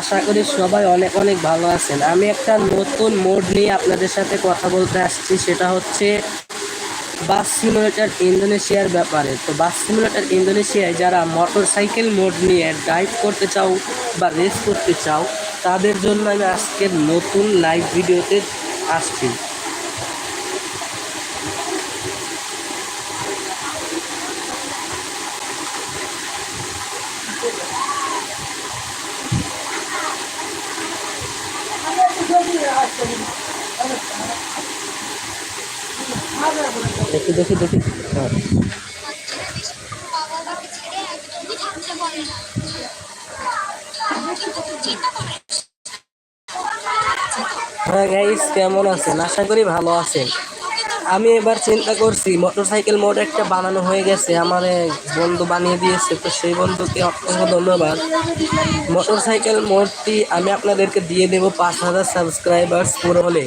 আশা করি সবাই অনেক অনেক ভালো আছেন। আমি একটা নতুন মোড নিয়ে আপনাদের সাথে কথা বলতে আসছি, সেটা হচ্ছে বাস সিমুলেটার ইন্দোনেশিয়ার ব্যাপারে। তো বাস সিমুলেটার ইন্দোনেশিয়ায় যারা মোটর সাইকেল মোড নিয়ে ড্রাইভ করতে চাও বা রেস করতে চাও, তাদের জন্য আমি আজকের নতুন লাইভ ভিডিওতে আসছি। দেখি দেখি দেখি। হ্যাঁ। করিস হ্যাঁ গাইস কেমন আছেন? আশা করি ভালো আছেন। আমি এবার চিন্তা করছি মোটরসাইকেল মোড একটা বানানো হয়ে গেছে, আমার বন্ধু বানিয়ে দিয়েছে, তো সেই বন্ধুকে অসংখ্য ধন্যবাদ। মোটরসাইকেল মোডটি আমি আপনাদেরকে দিয়ে দেবো পাঁচ হাজার সাবস্ক্রাইবার্স পুরো হলে।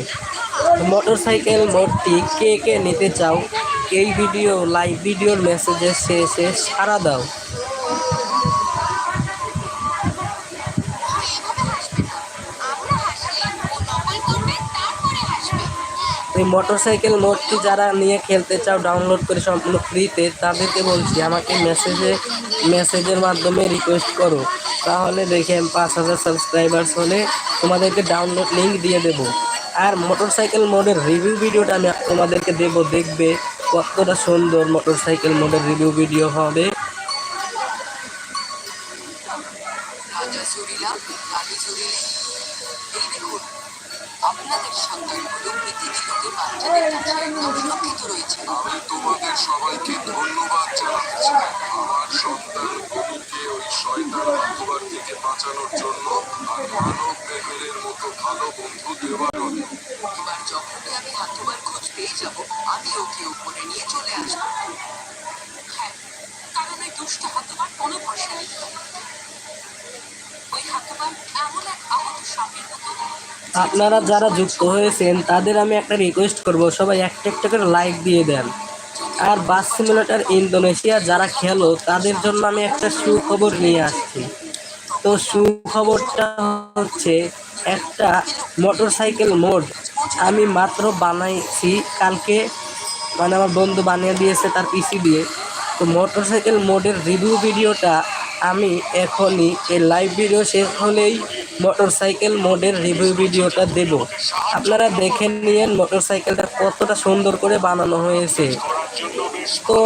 মোটরসাইকেল মোডটি কে কে নিতে চাও? এই ভিডিও লাইভ ভিডিওর মেসেজের শেষে সারা দাও। এই মোটরসাইকেল মোডটি যারা নিয়ে খেলতে চাও ডাউনলোড করে সম্পূর্ণ ফ্রিতে তাদেরকে বলছি, আমাকে মেসেজে মেসেজের মাধ্যমে রিকোয়েস্ট করো। তাহলে দেখে পাঁচ হাজার সাবস্ক্রাইবার্স হলে তোমাদেরকে ডাউনলোড লিঙ্ক দিয়ে দেবো। আর মোটরসাইকেল মোডের রিভিউ ভিডিওটা আমি তোমাদেরকে দেবো, দেখবে কতটা সুন্দর মোটরসাইকেল মোডের রিভিউ ভিডিও হবে। আপনাদের রয়েছে। আমি তোমাদের সবাইকে ধন্যবাদ জানাতে চাই আমার সন্তানগুলিকে ওই শয়তান থেকে বাঁচানোর জন্য আর মানব মতো ভালো কোনো ভরসা নেই। আপনারা যারা যুক্ত হয়েছেন, তাদের আমি একটা রিকোয়েস্ট করব, সবাই একটা একটা করে লাইক দিয়ে দেন। আর বাস সিমুলেটার ইন্দোনেশিয়া যারা খেলো, তাদের জন্য আমি একটা সুখবর নিয়ে আসছি। তো সুখবরটা হচ্ছে, একটা মোটরসাইকেল মোড আমি মাত্র বানাইছি কালকে। মানে আমার বন্ধু বানিয়ে দিয়েছে তার পিসি দিয়ে। তো মোটরসাইকেল মোডের রিভিউ ভিডিওটা আমি এখনই এই লাইভ ভিডিও শেষ হলেই মোটরসাইকেল মোডের রিভিউ ভিডিওটা দেব। আপনারা দেখে নিয়েন মোটরসাইকেলটা কতটা সুন্দর করে বানানো হয়েছে। তো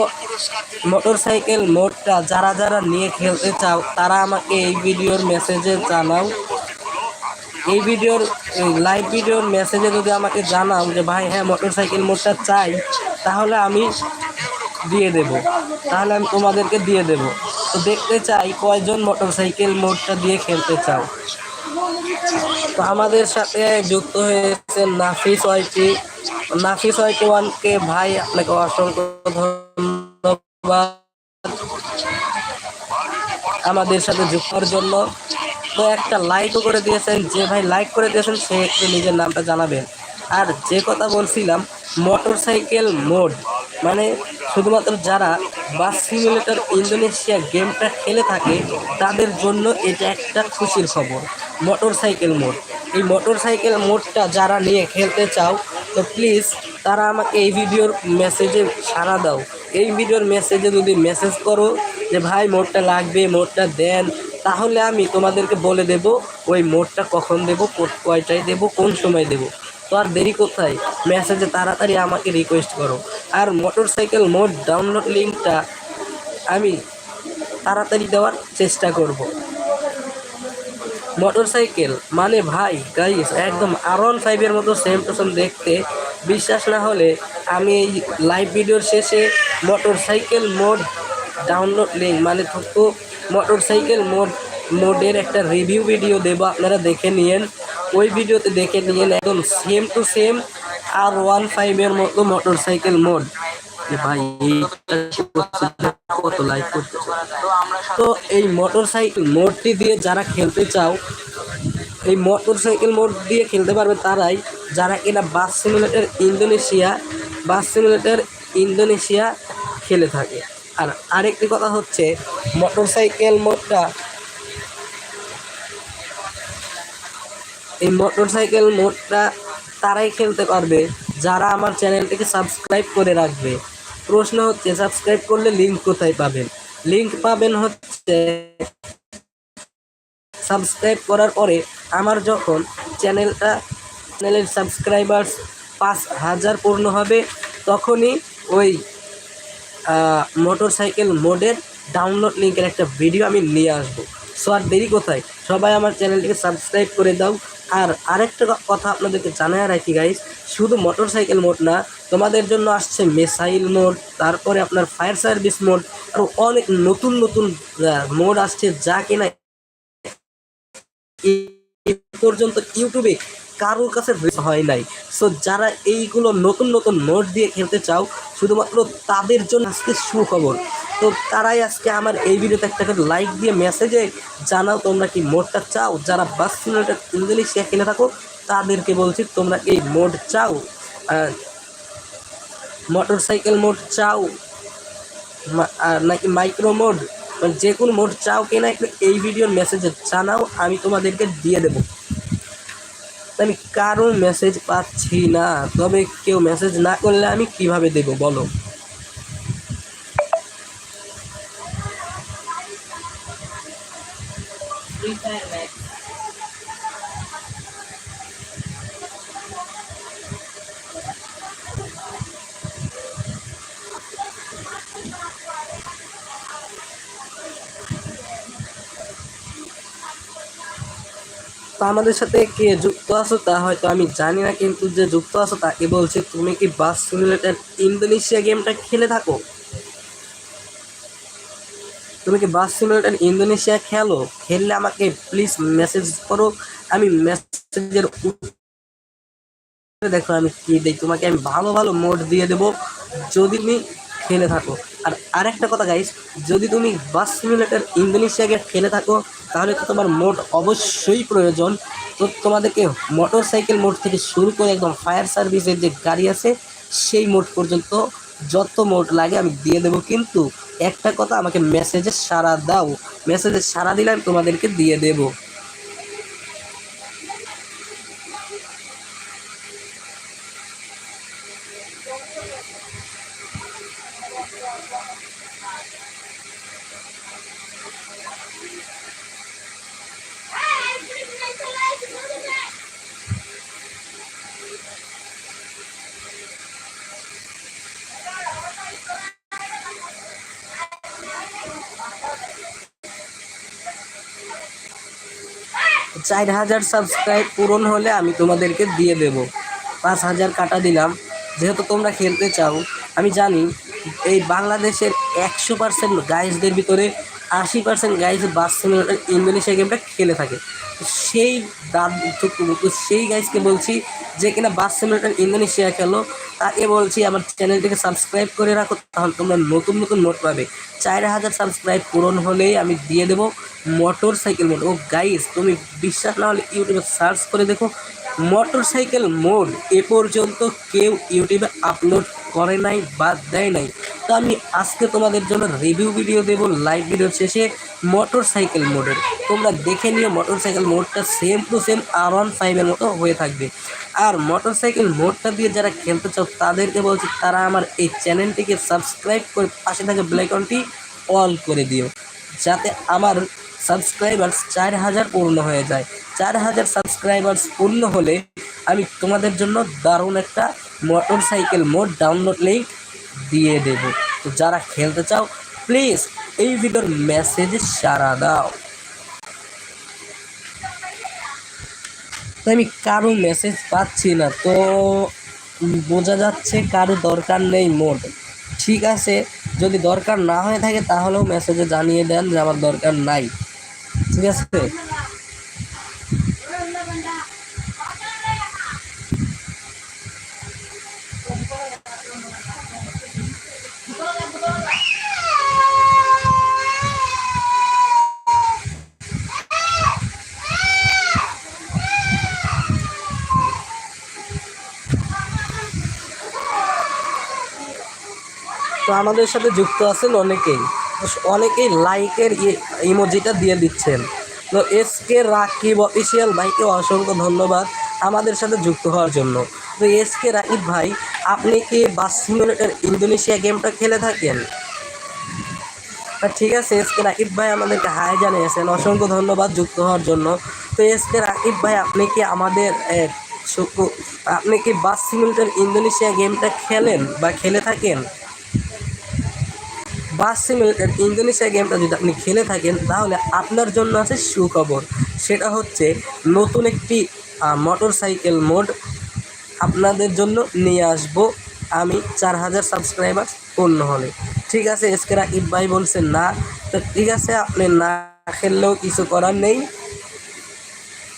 মোটরসাইকেল মোডটা যারা যারা নিয়ে খেলতে চাও, তারা আমাকে এই ভিডিওর মেসেজে জানাও। এই ভিডিওর লাইভ ভিডিওর মেসেজে যদি আমাকে জানাও যে, ভাই হ্যাঁ মোটরসাইকেল মোডটা চাই, তাহলে আমি দিয়ে দেব। তাহলে আমি তোমাদেরকে দিয়ে দেব। তো দেখতে চাই কয়জন মোটরসাইকেল মোডটা দিয়ে খেলতে চাও। তো আমাদের সাথে যুক্ত হয়েছে নাফিস ওয়াইটি নাফিস ওয়াইটি ওয়ানকে ভাই, আপনাকে অসংখ্য ধন্যবাদ আমাদের সাথে যুক্ত হওয়ার জন্য। তো একটা লাইকও করে দিয়েছেন। যে ভাই লাইক করে দিয়েছেন, সে একটু নিজের নামটা জানাবেন। আর যে কথা বলছিলাম, মোটরসাইকেল মোড। মানে শুধুমাত্র যারা বাস সিমুলেটর ইন্দোনেশিয়া গেমটা খেলে থাকে, তাদের জন্য এটা একটা খুশির খবর মোটর সাইকেল মোড এই মোটর সাইকেল মোডটা যারা নিয়ে খেলতে চাও, তো প্লিজ তারা আমাকে এই ভিডিওর মেসেজে সাড়া দাও। এই ভিডিওর মেসেজে যদি মেসেজ করো যে, ভাই মোডটা লাগবে মোডটা দেন, তাহলে আমি তোমাদেরকে বলে দেব ওই মোডটা কখন দেব কয়টায় দেব, কোন সময় দেব। তো আর দেরি কোথায়? মেসেজে তাড়াতাড়ি আমাকে রিকোয়েস্ট করো। আর মোটরসাইকেল মোড ডাউনলোড লিঙ্কটা আমি তাড়াতাড়ি দেওয়ার চেষ্টা করব। মোটরসাইকেল মানে ভাই গাইস একদম আর ওয়ান ফাইভের মতো সেম টু সেম দেখতে। বিশ্বাস না হলে আমি এই লাইভ ভিডিওর শেষে মোটরসাইকেল মোড ডাউনলোড লিঙ্ক মানে তো মোটরসাইকেল মোড মোডের একটা রিভিউ ভিডিও দেবো, আপনারা দেখে নিয়েন। ওই ভিডিওতে দেখে নিয়েন, একদম same to same R one ফাইভের মতো মোটরসাইকেল মোড। ভাই লাইক করতেছে। তো এই মোটরসাইকেল মোডটি দিয়ে যারা খেলতে চাও, এই মোটরসাইকেল মোড দিয়ে খেলতে পারবে তারাই। যারা কিনা bus simulator Indonesia, bus simulator Indonesia খেলে থাকে। আর আরেকটি কথা হচ্ছে, মোটরসাইকেল মোডটা এই মোটরসাইকেল মোডটা তারাই খেলতে পারবে। যারা আমার চ্যানেলটিকে সাবস্ক্রাইব করে রাখবে। প্রশ্ন হচ্ছে, সাবস্ক্রাইব করলে লিঙ্ক কোথায় পাবেন? লিঙ্ক পাবেন হচ্ছে সাবস্ক্রাইব করার পরে আমার যখন চ্যানেলটা, চ্যানেলের সাবস্ক্রাইবার্স পাঁচ হাজার পূর্ণ হবে, তখনই ওই মোটর সাইকেল মোডের ডাউনলোড লিঙ্কের একটা ভিডিও আমি নিয়ে আসব। সো আর দেরি কোথায়? সবাই আমার চ্যানেলটিকে সাবস্ক্রাইব করে দাও। আর আরেকটা কথা আপনাদেরকে জানায় রাখি গাইস শুধু মোটর সাইকেল মোড না, তোমাদের জন্য আসছে মিসাইল মোড তারপরে আপনার ফায়ার সার্ভিস মোড আরও অনেক নতুন নতুন মোড আসছে, যা কিনা পর্যন্ত ইউটিউবে কারোর কাছে হয় নাই। সো যারা এইগুলো নতুন নতুন নোট দিয়ে খেলতে চাও, শুধুমাত্র তাদের জন্য আজকে সুখবর। তো তারাই আজকে আমার এই ভিডিওতে একটা করে লাইক দিয়ে মেসেজে জানাও তোমরা কি মোডটা চাও। যারা বাস সিমুলেটার ইন্দোনেশিয়া খেলে থাকো, তাদেরকে বলছি তোমরা এই মোড চাও। মোটর সাইকেল মোড চাও নাকি মাইক্রো মোড মানে যে কোনো মোড চাও কিনা, এই ভিডিওর মেসেজে জানাও, আমি তোমাদেরকে দিয়ে দেবো। আমি কারও মেসেজ পাচ্ছি না। তবে কেউ মেসেজ না করলে আমি কীভাবে দেব বলো? তো আমাদের সাথে কে যুক্ত আছো তা হয়তো আমি জানি না, কিন্তু যে যুক্ত আছো তাকে বলছি, তুমি কি বাস সিমুলেটার ইন্দোনেশিয়া গেমটা খেলে থাকো? তুমি কি বাস সিমুলেটার ইন্দোনেশিয়া খেলো? খেললে আমাকে প্লিজ মেসেজ করো, আমি মেসেজের দেখো আমি কি দিই। তোমাকে আমি ভালো ভালো মোড দিয়ে দেবো, যদি তুমি খেলে থাকো। আর আরেকটা কথা গাইস যদি তুমি বাস সিমুলেটার ইন্দোনেশিয়া গেম খেলে থাকো তাহলে তো তোমার মোট অবশ্যই প্রয়োজন। তো তোমাদেরকে মোটর সাইকেল মোড থেকে শুরু করে একদম ফায়ার সার্ভিসের যে গাড়ি আছে, সেই মোড পর্যন্ত যত মোট লাগে আমি দিয়ে দেবো। কিন্তু একটা কথা আমাকে মেসেজে সারা দাও। মেসেজে সারা দিলে আমি তোমাদেরকে দিয়ে দেবো। চার হাজার সাবস্ক্রাইব পূরণ হলে আমি তোমাদেরকে দিয়ে দেব। পাঁচ হাজার কাটা দিলাম। যেহেতু তোমরা খেলতে চাও, আমি জানি এই বাংলাদেশের একশো পার্সেন্ট গাইজদের ভিতরে আশি পার্সেন্ট গাইজ সিমুলেটার ইন্দোনেশিয়া গেমটা খেলে থাকে। সেই দাদ সেই গাইজকে বলছি যে কিনা সিমুলেটার ইন্দোনেশিয়া খেলো। তাকে বলছি, আমার চ্যানেলটিকে সাবস্ক্রাইব করে রাখো, তাহলে তোমরা নতুন নতুন নোট পাবে। চার হাজার সাবস্ক্রাইব পূরণ হলেই আমি দিয়ে দেবো মোটর। সাইকেল মোট ও গাইস তুমি বিশ্বাস না হলে ইউটিউবে সার্চ করে দেখো মোটর সাইকেল মোড এ পর্যন্ত কেউ ইউটিউবে আপলোড করে নাই বা দেয় নাই। তো আমি আজকে তোমাদের জন্য রিভিউ ভিডিও দেবো লাইভ ভিডিও শেষে মোটর সাইকেল মোডের। তোমরা দেখে নিও মোটর সাইকেল মোডটা same to same R one ফাইভের মতো হয়ে থাকবে। আর মোটর সাইকেল মোডটা দিয়ে যারা খেলতে চাও, তাদেরকে বলছি তারা আমার এই চ্যানেলটিকে সাবস্ক্রাইব করে পাশে থাকা ব্লাইকনটি অল করে দিও। যাতে আমার সাবস্ক্রাইবার্স চার হাজার পূর্ণ হয়ে যায়। চার হাজার সাবস্ক্রাইবার্স পূর্ণ হলে আমি তোমাদের জন্য দারুণ একটা motor cycle mod download link দিয়ে দেব। তো যারা খেলতে চাও প্লিজ এই ভিডিওর মেসেজে সারা দাও। তো আমি কারও মেসেজ পাচ্ছি না, তো বোঝা যাচ্ছে কারও দরকার নেই মোড ঠিক আছে, যদি দরকার না হয়ে থাকে তাহলেও মেসেজে জানিয়ে দেন যে আমার দরকার নাই। ঠিক আছে? তো আমাদের সাথে যুক্ত আছেন অনেকেই। অনেকেই লাইকের ইমোজিটা দিয়ে দিচ্ছেন। তো এস কে রাকিব অফিসিয়াল ভাইকে অসংখ্য ধন্যবাদ আমাদের সাথে যুক্ত হওয়ার জন্য। তো এস কে রাকিব ভাই, আপনি কি বাস সিমুলেটার ইন্দোনেশিয়া গেমটা খেলে থাকেন? ঠিক আছে, এস কে রাকিব ভাই আমাদেরকে হাই জানিয়েছেন, অসংখ্য ধন্যবাদ যুক্ত হওয়ার জন্য। তো এস কে রাকিব ভাই, আপনি কি আমাদের আপনি কি বাস সিমুলেটার ইন্দোনেশিয়া গেমটা খেলেন বা খেলে থাকেন? বাস সিমুলেটার ইন্দোনেশিয়া গেমটা যদি আপনি খেলে থাকেন, তাহলে আপনার জন্য আছে সুখবর। সেটা হচ্ছে নতুন একটি মোটর সাইকেল মোড আপনাদের জন্য নিয়ে আসব আমি চার হাজার সাবস্ক্রাইবার পূর্ণ হলে। ঠিক আছে এসকে রাকিব ভাই বলছেন না। তো ঠিক আছে, আপনি না খেললেও কিছু করার নেই।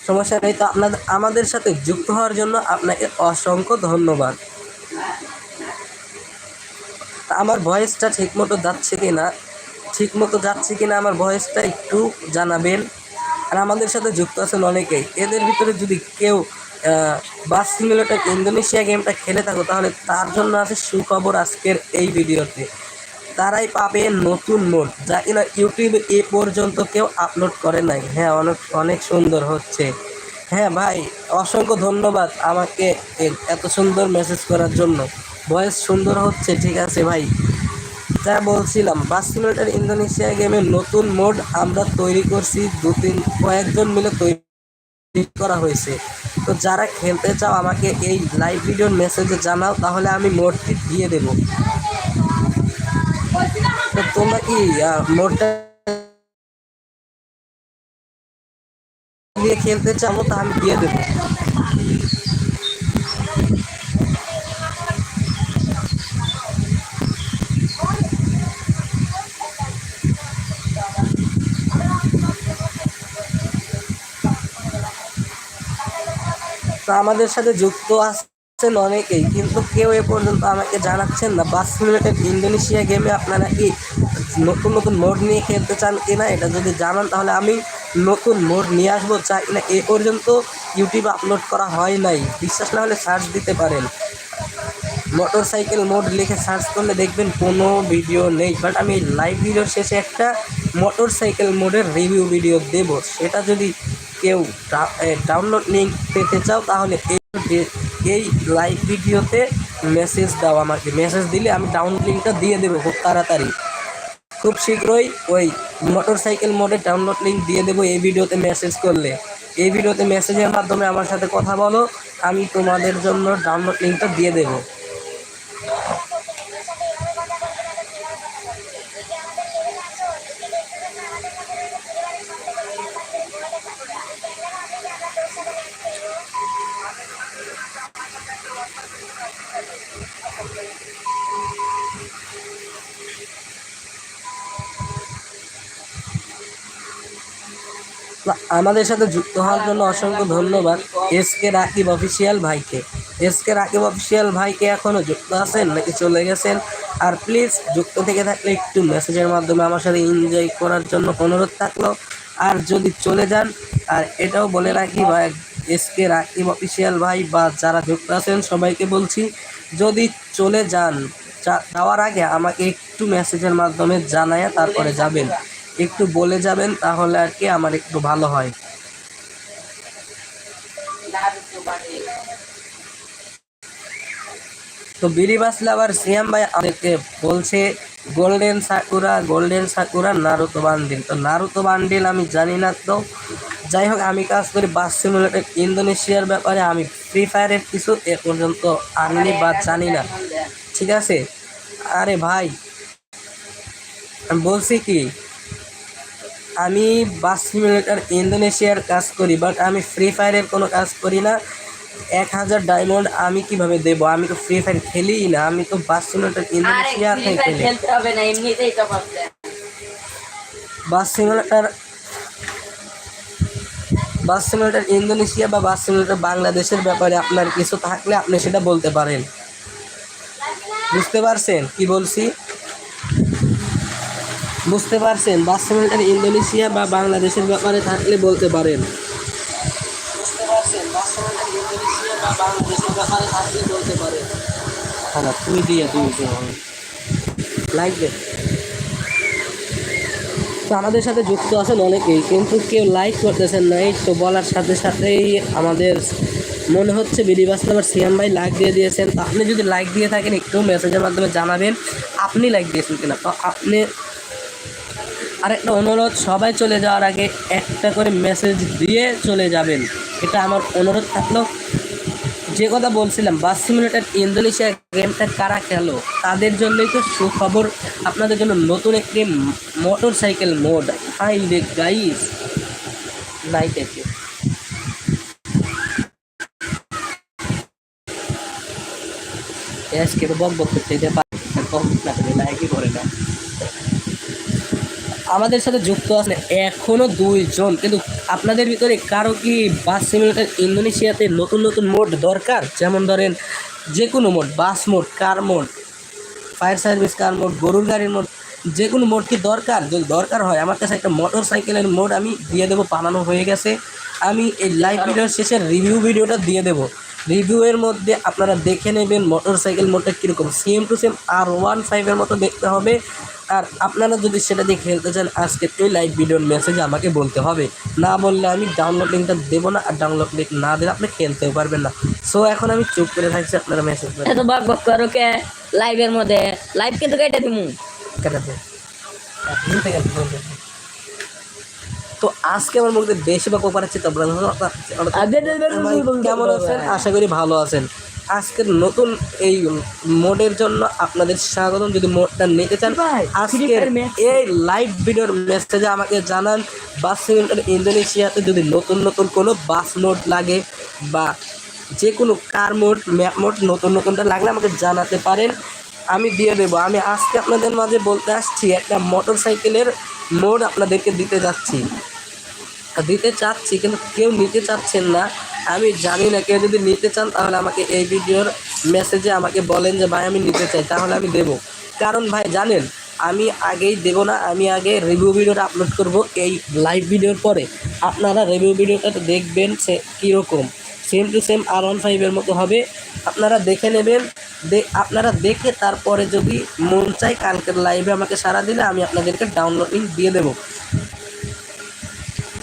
সমস্যা নেই। তো আপনাদের, আমাদের সাথে যুক্ত হওয়ার জন্য আপনাকে অসংখ্য ধন্যবাদ। আমার ভয়েসটা ঠিকমতো যাচ্ছে কি না ঠিকমতো যাচ্ছে কি না আমার ভয়েসটা একটু জানাবেন। আর আমাদের সাথে যুক্ত আছেন অনেকেই। এদের ভিতরে যদি কেউ বাস সিমুলেটার ইন্দোনেশিয়া গেমটা খেলে থাকো, তাহলে তার জন্য আছে সুখবর আজকের এই ভিডিওতে। তারাই পাবে নতুন মোড, যা কিনা ইউটিউবে এ পর্যন্ত কেউ আপলোড করে নাই। হ্যাঁ অনেক অনেক সুন্দর হচ্ছে। হ্যাঁ ভাই, অসংখ্য ধন্যবাদ আমাকে এত সুন্দর মেসেজ করার জন্য। ভয়েস সুন্দর হচ্ছে, ঠিক আছে ভাই। যা বলছিলাম বাস সিমুলেটার ইন্দোনেশিয়া গেমের নতুন মোড আমরা তৈরি করছি, দু তিন, কয়েকজন মিলে তৈরি করা হয়েছে। তো যারা খেলতে চাও আমাকে এই লাইভ ভিডিওর মেসেজে জানাও, তাহলে আমি মোডটি দিয়ে দেব। তো তোমরা কি মোডটা দিয়ে খেলতে চাও, তা আমি দিয়ে দেবো। তো আমাদের সাথে যুক্ত আছেন অনেকেই, কিন্তু কেউ এ পর্যন্ত আমাকে জানাচ্ছেন না। বাস সিমুলেটেড ইন্দোনেশিয়া গেমে আপনারা কি নতুন নতুন মোড নিয়ে খেলতে চান কি না এটা যদি জানান, তাহলে আমি নতুন মোড নিয়ে আসব চাই না এ পর্যন্ত ইউটিউবে আপলোড করা হয় নাই। বিশ্বাস না হলে সার্চ দিতে পারেন। মোটর সাইকেল মোড লিখে সার্চ করলে দেখবেন কোনো ভিডিও নেই। বাট আমি লাইভ ভিডিওর শেষে একটা মোটর সাইকেল মোডের রিভিউ ভিডিও দেব। সেটা যদি কেউ ডাউনলোড লিঙ্ক পেতে চাও, তাহলে এই এই লাইভ ভিডিওতে মেসেজ দাও আমাকে। মেসেজ দিলে আমি ডাউনলোড লিঙ্কটা দিয়ে দেবো খুব তাড়াতাড়ি। খুব শীঘ্রই ওই মোটর সাইকেল মোডের ডাউনলোড লিঙ্ক দিয়ে দেবো এই ভিডিওতে মেসেজ করলে। এই ভিডিওতে মেসেজের মাধ্যমে আমার সাথে কথা বলো, আমি তোমাদের জন্য ডাউনলোড লিঙ্কটা দিয়ে দেবো। আমাদের সাথে যুক্ত হওয়ার জন্য অসংখ্য ধন্যবাদ এস কে রাকিব অফিসিয়াল ভাইকে। এস কে রাকিব অফিসিয়াল ভাইকে এখনও যুক্ত আছেন নাকি চলে গেছেন? আর প্লিজ যুক্ত থেকে থাকলে একটু মেসেজের মাধ্যমে আমার সাথে এনজয় করার জন্য অনুরোধ থাকল। আর যদি চলে যান, আর এটাও বলে রাখি ভাই, এস কে রাকিব অফিসিয়াল ভাই বা যারা যুক্ত আছেন সবাইকে বলছি, যদি চলে যান যাওয়ার আগে আমাকে একটু মেসেজের মাধ্যমে জানায় তারপরে যাবেন। একটু বলে যাবেন তাহলে আর কি আমার একটু ভালো হয়। তো বিরিবাস লাভার সিয়াম ভাই আমাদেরকে বলছে, golden sakura golden sakura, Naruto bundle. তো নারুতো বান্ডিল আমি জানি না তো। যাই হোক, আমি কাজ করি বাস সিমুলেটেড ইন্দোনেশিয়ার ব্যাপারে। আমি ফ্রি ফায়ারের কিছু এ পর্যন্ত আনিনি বা জানি না। ঠিক আছে? আরে ভাই বলছি কি আমি বাস সিমুলেটার ইন্দোনেশিয়ার কাজ করি বাট আমি ফ্রি ফায়ারের কোনো কাজ করি না। এক হাজার ডায়মন্ড আমি কীভাবে দেবো? আমি তো ফ্রি ফায়ার খেলিই না আমি তো বাস সিমুলেটার ইন্দোনেশিয়া থেকে খেলি। Bus simulator bus simulator Indonesia বা বাস সিমুলেটার বাংলাদেশের ব্যাপারে আপনার কিছু থাকলে আপনি সেটা বলতে পারেন। বুঝতে পারছেন? কি বলছি? বুঝতে পারছেন? বাস সিমুলেটার ইন্দোনেশিয়া বা বাংলাদেশের ব্যাপারে থাকলে বলতে পারেন। বুঝতে পারছেন? বাস ইন্দোনেশিয়া বা বাংলাদেশের ব্যাপারে থাকলে বলতে পারেন। হ্যাঁ দিয়ে লাইক দে তো আমাদের সাথে যুক্ত আছেন অনেকেই কিন্তু কেউ লাইক করতেছেন না। এই তো বলার সাথে সাথেই আমাদের মনে হচ্ছে বিডি বাস্তব সিএম ভাই লাইক দিয়ে দিয়েছেন। তো আপনি যদি লাইক দিয়ে থাকেন একটু মেসেজের মাধ্যমে জানাবেন। আপনি লাইক দিয়েছেন কিনা? তো আপনি আর একটা অনুরোধ, সবাই চলে যাওয়ার আগে একটা করে মেসেজ দিয়ে চলে যাবেন। এটা আমার অনুরোধ থাকল। যে কথা বলছিলাম বাস সিমুলেটার ইন্দোনেশিয়া গেমটা কারা খেলো, তাদের জন্যই তো সুখবর। আপনাদের জন্য নতুন একটি মোটর সাইকেল মোড হাই রে গাইস নাইট আজকে তো বক বক করতে পারে। বক না করে লাইকই করে না। আমাদের সাথে যুক্ত আছেন এখনও দুইজন। কিন্তু আপনাদের ভিতরে কারও কি বাস সিমুলেটার ইন্দোনেশিয়াতে নতুন নতুন মোড দরকার? যেমন ধরেন যে কোনো mod, bus mod, car mod, fire service, car mod, গরুর গাড়ির মোড যে কোনো মোড কি দরকার? যদি দরকার হয়, আমার কাছে একটা মোটর সাইকেলের মোড আমি দিয়ে দেবো, বানানো হয়ে গেছে। আমি এই লাইভ ভিডিওর শেষে রিভিউ ভিডিওটা দিয়ে দেবো। রিভিউয়ের মধ্যে আপনারা দেখে নেবেন মোটর সাইকেল মোডটা কীরকম। Same to same R one ফাইভের মতো দেখতে হবে। আর আপনারা যদি সেটা দিয়ে খেলতে চান আজকে এই লাইভ ভিডিওর মেসেজে আমাকে বলতে হবে। না বললে আমি ডাউনলোড লিঙ্কটা দেবো না আর ডাউনলোড লিঙ্ক না দিলে আপনি খেলতেও পারবেন না। সো এখন আমি চুপ করে থাকছি আপনারা মেসেজ এত বক বক করো কে? লাইভের মধ্যে। লাইভ কিন্তু কেটে দিমু। ভুলতে গেল। তো আজকে আমার মধ্যে বেশি বা কোপারাচ্ছি তো কেমন আছেন? আশা করি ভালো আছেন। আজকের নতুন এই মোডের জন্য আপনাদের স্বাগতম। যদি মোডটা নিতে চান আজকের এই লাইভ ভিডিওর মেসেজে আমাকে জানান বাস সিলিন্ডার ইন্দোনেশিয়াতে যদি নতুন নতুন কোনো বাস মোড লাগে বা যে কোনো কার মোড ম্যাপ মোড নতুন নতুনটা লাগলে আমাকে জানাতে পারেন। আমি দিয়ে দেবো। আমি আজকে আপনাদের মাঝে বলতে আসছি একটা মোটর সাইকেলের মোড আপনাদেরকে দিতে যাচ্ছি। দিতে চাচ্ছি কিন্তু কেউ নিতে চাচ্ছেন না। আমি জানি না, কেউ যদি নিতে চান তাহলে আমাকে এই ভিডিওর মেসেজে আমাকে বলেন যে, ভাই, আমি নিতে চাই, তাহলে আমি দেবো। কারণ, ভাই, জানেন, আমি আগেই দেব না, আমি আগে রিভিউ ভিডিওটা আপলোড করব। এই লাইভ ভিডিওর পরে আপনারা রিভিউ ভিডিওটা দেখবেন সে কীরকম। Same to same R one ফাইভের মতো হবে। আপনারা দেখে নেবেন আপনারা দেখে তারপরে যদি মন চাই কালকের লাইভে আমাকে সারা দিলে আমি আপনাদেরকে ডাউনলোড দিয়ে দেবো।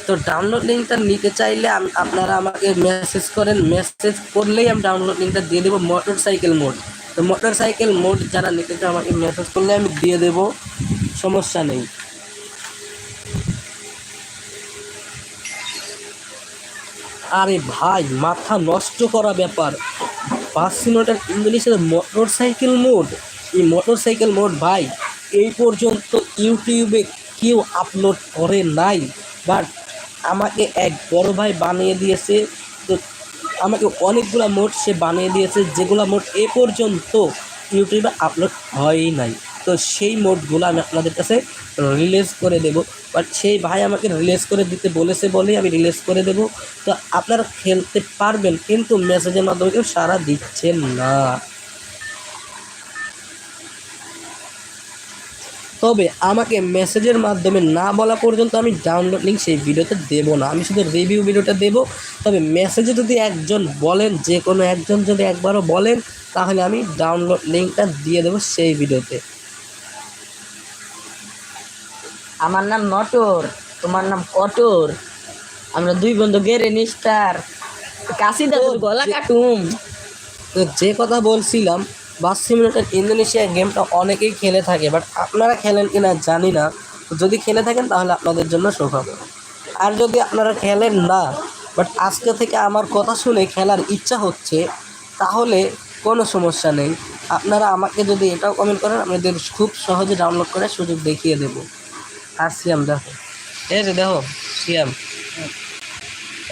তো ডাউনলোড লিঙ্কটা নিতে চাইলে আপনারা আমাকে মেসেজ করেন। মেসেজ করলেই আমি ডাউনলোড লিঙ্কটা দিয়ে দেবো মোটর সাইকেল মোড তো মোটর সাইকেল মোড যারা নিতে চায় আমাকে মেসেজ করলে আমি দিয়ে দেবো। সমস্যা নেই। আরে ভাই, মাথা নষ্ট করা ব্যাপার। পাঁচ সিনোটার ইংলিশের মোটর সাইকেল মোড এই মোটর সাইকেল মোড ভাই, এই পর্যন্ত ইউটিউবে কেউ আপলোড করে নাই। বাট আমাকে এক বড় ভাই বানিয়ে দিয়েছে। তো আমাকে অনেকগুলো মোড সে বানিয়ে দিয়েছে, যেগুলো মোড এ পর্যন্ত ইউটিউবে আপলোড হয়ই নাই। তো সেই মোডগুলো আমি আপনাদের কাছে রিলিজ করে দেব। বাট সেই ভাই আমাকে রিলিজ করে দিতে বলেছে বলেই আমি রিলিজ করে দেব। তো আপনারা খেলতে পারবেন, কিন্তু মেসেজের মাধ্যমে কেউ সারা দিচ্ছেন না। তবে আমাকে মেসেজের মাধ্যমে না বলা পর্যন্ত আমি ডাউনলোড লিঙ্ক সেই ভিডিওতে দেবো না। আমি শুধু রিভিউ ভিডিওটা দেবো। তবে মেসেজে যদি একজন বলেন যে কোনো একজন যদি একবারও বলেন তাহলে আমি ডাউনলোড লিঙ্কটা দিয়ে দেবো সেই ভিডিওতে। আমার নাম নটর তোমার নাম কটর। আমরা দুই বন্ধু গেরে নিস্টার কাশি দাদুর গলা কাটুম। তো যে কথা বলছিলাম বাস সিমুলেটার ইন্দোনেশিয়া গেমটা অনেকেই খেলে থাকে বাট আপনারা খেলেন কি না জানি না। যদি খেলে থাকেন তাহলে আপনাদের জন্য সুখবর আর যদি আপনারা খেলেন না বাট আজকে থেকে আমার কথা শুনে খেলার ইচ্ছা হচ্ছে তাহলে কোনো সমস্যা নেই। আপনারা আমাকে যদি এটাও কমেন্ট করেন আপনাদের খুব সহজে ডাউনলোড করে সুযোগ দেখিয়ে দেবো। আর সিয়াম দেখো। এই যে দেখো সিয়াম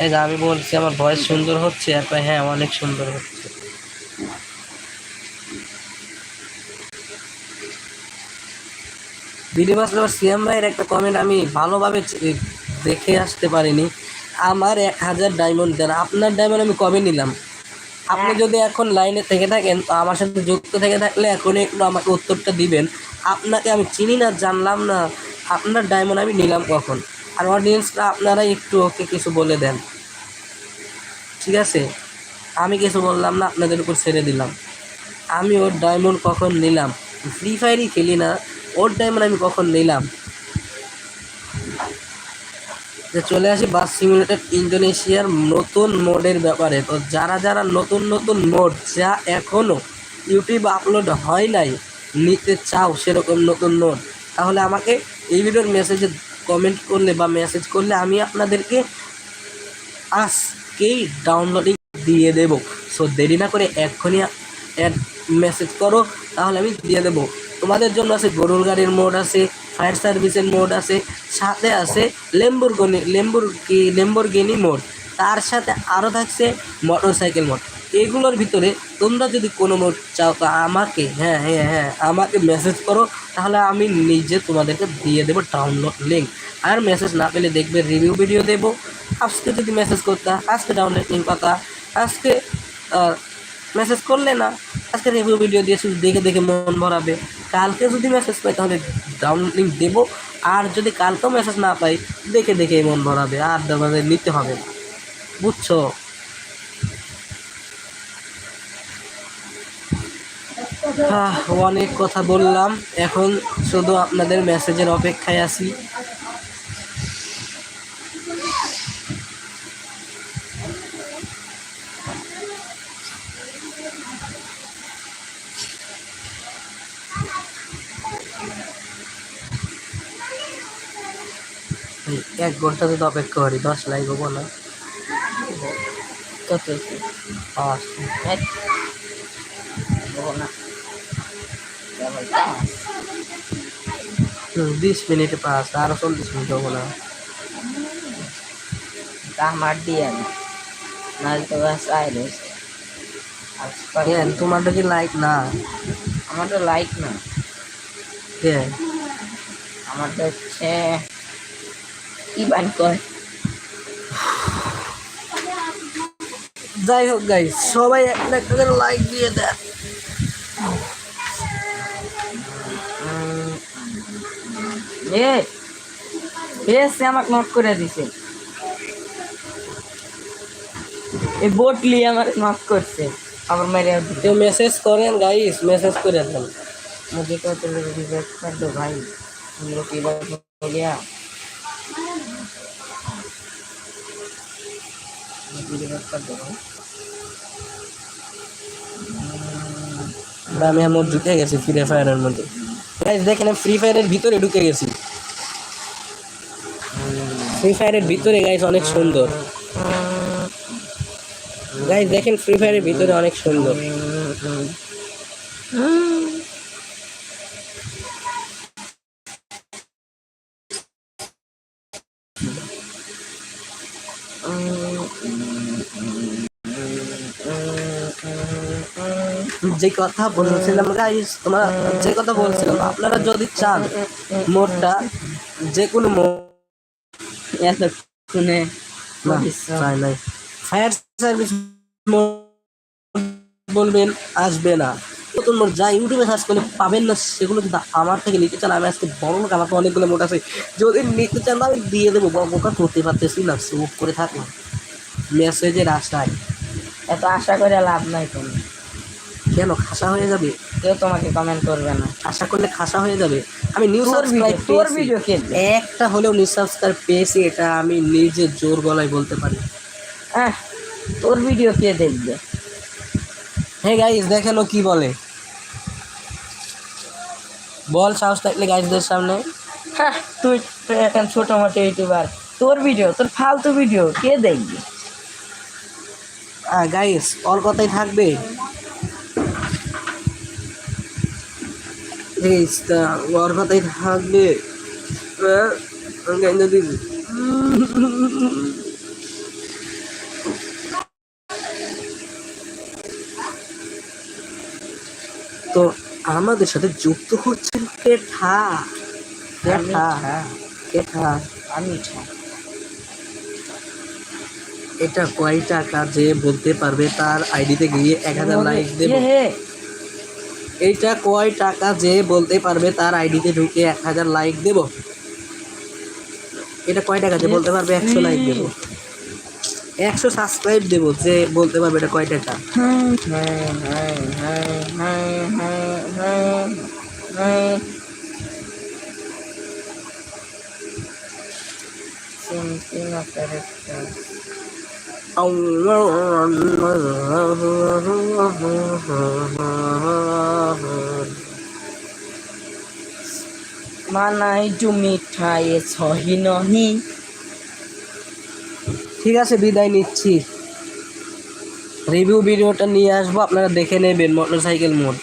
এই যে আমি বলছি আমার ভয়েস সুন্দর হচ্ছে আর হ্যাঁ অনেক সুন্দর হচ্ছে। ভিডিও মাস্টার সিএম ভাইয়ের একটা কমেন্ট আমি ভালোভাবে দেখে আসতে পারিনি। আমার এক হাজার ডায়মন্ড দেন। আপনার ডায়মন্ড আমি কবে নিলাম? আপনি যদি এখন লাইনে থেকে থাকেন তো আমার সাথে যুক্ত থেকে থাকলে এখনই একটু আমাকে উত্তরটা দিবেন। আপনাকে আমি চিনি না জানলাম না আপনার ডায়মন্ড আমি নিলাম কখন? আর অডিয়েন্সরা আপনারা একটু ওকে কিছু বলে দেন। ঠিক আছে? আমি কিছু বললাম না আপনাদের উপর ছেড়ে দিলাম। আমি ওর ডায়মন্ড কখন নিলাম? ফ্রি ফায়ারই খেলি না। ওর ডায়মন্ড আমি কখন নিলাম? যে চলে আসি বাস সিমুলেটর ইন্দোনেশিয়ার নতুন মোডের ব্যাপারে। তো যারা যারা নতুন নতুন মোড যা এখনও ইউটিউব আপলোড হয় নাই, নিতে চাও সেরকম নতুন নোট তাহলে আমাকে এই ভিডিওর মেসেজে কমেন্ট করলে বা মেসেজ করলে আমি আপনাদেরকে আজকেই ডাউনলোডিং দিয়ে দেব। সো দেরি না করে এক্ষুনি মেসেজ করো, তাহলে আমি দিয়ে দেবো। তোমাদের জন্য আছে গরুর গাড়ির মোড আছে ফায়ার সার্ভিসের মোড আছে, সাথে আছে লেম্বুরগনি লেম্বুর কি লেম্বরগিনি মোড। তার সাথে আরও থাকছে মোটর সাইকেল মোড। এগুলোর ভিতরে তোমরা যদি কোনো মোড চাও, তো আমাকে হ্যাঁ হ্যাঁ হ্যাঁ আমাকে মেসেজ করো, তাহলে আমি নিজে তোমাদেরকে দিয়ে দেবো ডাউনলোড লিঙ্ক আর মেসেজ না পেলে দেখবে রিভিউ ভিডিও দেবো। আজকে যদি মেসেজ করতা, আজকে ডাউনলোড লিঙ্ক পাতা, আজকে মেসেজ করলে না আজকে রিভিউ ভিডিও দিয়ে শুধু দেখে দেখে মন ভরাবে। কালকে যদি মেসেজ পাই, তাহলে ডাউনলোড লিঙ্ক দেবো। আর যদি কালকেও মেসেজ না পাই, দেখে দেখে মন ভরাবে। আর আমাদের নিতে হবে না। বুঝছ? অনেক কথা বললাম। এখন শুধু আপনাদের মেসেজের অপেক্ষায় আছি। এক ঘণ্টা যদি অপেক্ষা করি দশ লাইক হব না। কত পাঁচ এক। না। বিশ মিনিটে পাঁচ আরও চল্লিশ মিনিট হব না। তা আমার দিয়ে নাহলে তো ব্যাস আর হ্যাঁ তোমারটা কি লাইক না? আমার তো লাইক না। হ্যাঁ আমার তো হচ্ছে কি বান কয় যাই হোক গাই সবাই একটা একটা করে লাইক দিয়ে দেন এ এসে আমাকে নক করে দিছে এই বোটলি আমার নক করছে আবার মেরে দিছে কেউ মেসেজ করেন গাইস মেসেজ করে দেন मुझे तो तुम रिजेक्ट कर दो भाई हम लोग की बात हो गया আমি আমার ঢুকে গেছি ফ্রি ফায়ারের মধ্যে। গাইজ দেখেন ফ্রি ফায়ারের ভিতরে ঢুকে গেছি। ফ্রি ফায়ারের ভিতরে গাইজ অনেক সুন্দর। গাইজ দেখেন ফ্রি ফায়ারের ভিতরে অনেক সুন্দর। যে কথা বলছিলাম গাইস তোমরা যে কথা বলছিলাম আপনারা যদি চান মোডটা যে কোনো না ফায়ার সার্ভিস বলবেন আসবে না। নতুন মোড যা ইউটিউবে সার্চ করলে পাবেন না সেগুলো কিন্তু আমার থেকে নিতে চান। আমি আজকে বড় লোক আমার তো অনেকগুলো মোট আছে। যদি নিতে চান আমি দিয়ে দেবো। বকা করতে পারতেছি না চুপ করে থাকো মেসেজের আশায়। এত আশা করে লাভ নাই তুমি কেন খাসা হয়ে যাবে? কেউ তোমাকে কমেন্ট করবে না। আশা করলে খাসা হয়ে যাবে। আমি নিউ সাবস্ক্রাইব তোর ভিডিও কে একটা হলেও নিউ সাবস্ক্রাইব পেয়েছি এটা আমি নিজে জোর গলায় বলতে পারি। হ্যাঁ তোর ভিডিও কে দেখবে? হ্যাঁ গাইস দেখেন ও কি বলে। বল সাহস থাকলে গাইসদের সামনে। হ্যাঁ তুই তুই এখন ছোট মোটো ইউটিউবার তোর ভিডিও তোর ফালতু ভিডিও কে দেখবে? গাইস ওর কথাই থাকবে। ওর কথাই থাকবে তো আমাদের সাথে যুক্ত হচ্ছেন কেঠা। কেঠা। কেঠা। আমি এটা কয় টাকা যে বলতে পারবে তার আইডিতে গিয়ে এক হাজার লাইক দেবো। এইটা কয় টাকা যে বলতে পারবে তার আইডিতে ঢুকে এক হাজার লাইক দেব। এটা কয় টাকা যে বলতে পারবে একশো লাইক দেব। একশো সাবস্ক্রাইব দেবো যে বলতে পারবে এটা কয় টাকা। হ্যাঁ হ্যাঁ হ্যাঁ মানাই টু মিঠাই সহি নহি। ঠিক আছে, বিদায় নিচ্ছি। রিভিউ ভিডিওটা নিয়ে আসব, আপনারা দেখে নেবেন মোটরসাইকেল মোড